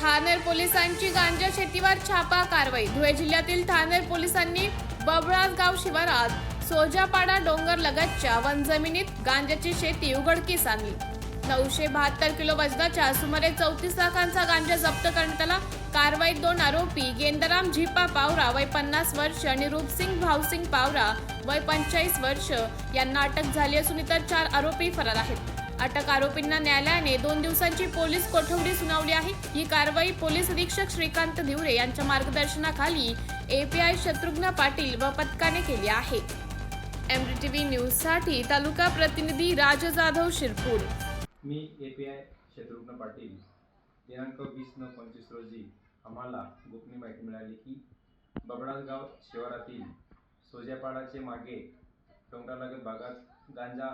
ठाणेर पोलिसांची गांजा शेतीवर छापा कारवाई. धुळे जिल्ह्यातील ठाणेर पोलिसांनी बबळास गाव शिवारात सोजापाडा डोंगर लगतच्या वनजमिनीत गांजाची शेती उघडकीस आणली. नऊशे बहात्तर किलो वजनाच्या सुमारे चौतीस लाखांचा गांजा जप्त करण्यात आला. कारवाईत दोन आरोपी गेंदराम झिपा पावरा वय पन्नास वर्ष आणि रूपसिंग भावसिंग पावरा वय पंचेचाळीस वर्ष यांना अटक झाली असून इतर चार आरोपी फरार आहेत. अटक आरोपींना न्यायालयाने दोन दिवसांची पोलीस कोठवडी सुनावली आहे. ही कारवाई पोलीस अधीक्षक श्रीकांत धिवरे यांच्या मार्गदर्शनाखाली एपीआय शत्रुघ्न पाटील व पथकाने केली आहे. एमडीटीव्ही न्यूजसाठी तालुका प्रतिनिधी राज जाधव शिरपूर. मी A P I Shatrughna Patil. दिनांक वीस नऊ पंचवीस रोजी आम्हाला गोपनीय माहिती मिळाली की बबडासगाव शिवारातील सोजापाडाचे मागे डोंगरालगत भागात गांजा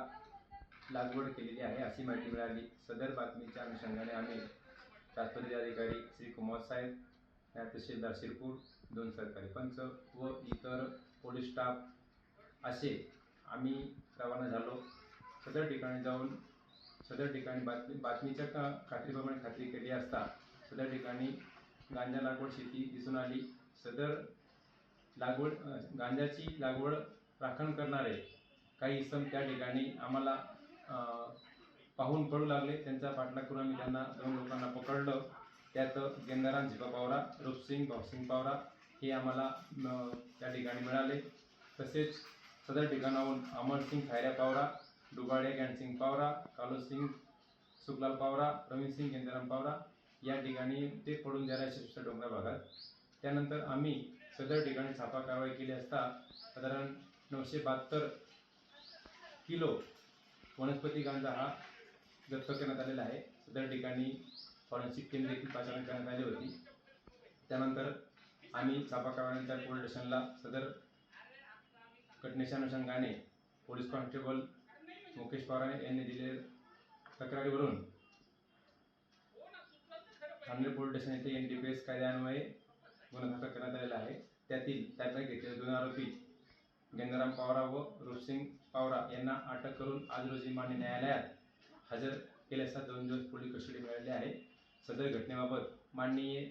लागवड केलेली आहे अशी माहिती मिळाली. सदर बातमीच्या अनुषंगाने आम्ही तात्पर्य अधिकारी श्री कुमार साहेब या तहसीलदार शिरपूर दोन सरकारी पंच व इतर पोलीस स्टाफ असे आम्ही रवाना झालो. सदर ठिकाणी जाऊन सदर ठिकाणी बातमी बातमीच्या का खात्रीप्रमाणे खात्री केली असता सदर ठिकाणी गांजा लागवड शेती दिसून आली. सदर लागवड गांजाची लागवड राखण करणारे काही इसम त्या ठिकाणी आम्हाला पाहून पडू लागले. त्यांचा पाठलाग करून आम्ही त्यांना दोन लोकांना पकडलं. त्यात गेंदाराम झिपा पावरा रूपसिंग भावसिंग पावरा हे आम्हाला त्या ठिकाणी मिळाले. तसेच सदर ठिकाणाहून अमरसिंग खायऱ्या पावरा डुगाडे ज्ञानसिंग पावरा कालोसिंग सुखलाल पावरा प्रवीणसिंग गेंदाराम पावरा या ठिकाणी ते पडून जायला शिष्ट डोंगरा भागात. त्यानंतर आम्ही सदर ठिकाणी छापा कारवाई केली असता साधारण नऊशे बहात्तर किलो वनस्पती गांजा हा जप्त करण्यात आलेला आहे. सदर ठिकाणी फॉरेन्सिक टीम देखील पाचारण करण्यात आली होती. त्यानंतर आम्ही छापा कारवाईच्या पोलीस स्टेशनला सदर घटनेच्या अनुषंगाने पोलीस कॉन्स्टेबल मुकेश पवार यांनी दिलेल्या तक्रारीवरून ठाणे पोलीस स्टेशन येथे एन डी पी एस कायद्यान्वये गुन्हा दाखल करण्यात आलेला आहे. त्यातील त्याचा घेतलेले दोन आरोपी गंगाराम पवारा व रूपसिंग पावरा यांना अटक करून आज रोजी मान्य न्यायालयात हजर केले असता दोन दिवस पोलीस कस्टडी मिळाली आहे. सदर घटनेबाबत माननीय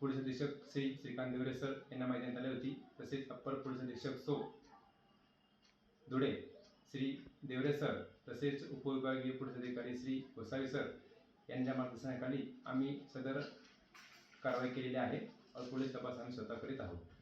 पोलीस अधीक्षक श्री श्रीकांत देवरे सर यांना माहिती देण्यात आली होती. तसेच अप्पर पोलीस अधीक्षक सो. धुळे श्री देवरे सर तसेच उपविभागीय पोलीस अधिकारी श्री गोसावी सर यांच्या मार्गदर्शनाखाली आम्ही सदर कारवाई केलेली आहे. और पोलीस तपास आम्ही स्वतः करीत आहोत.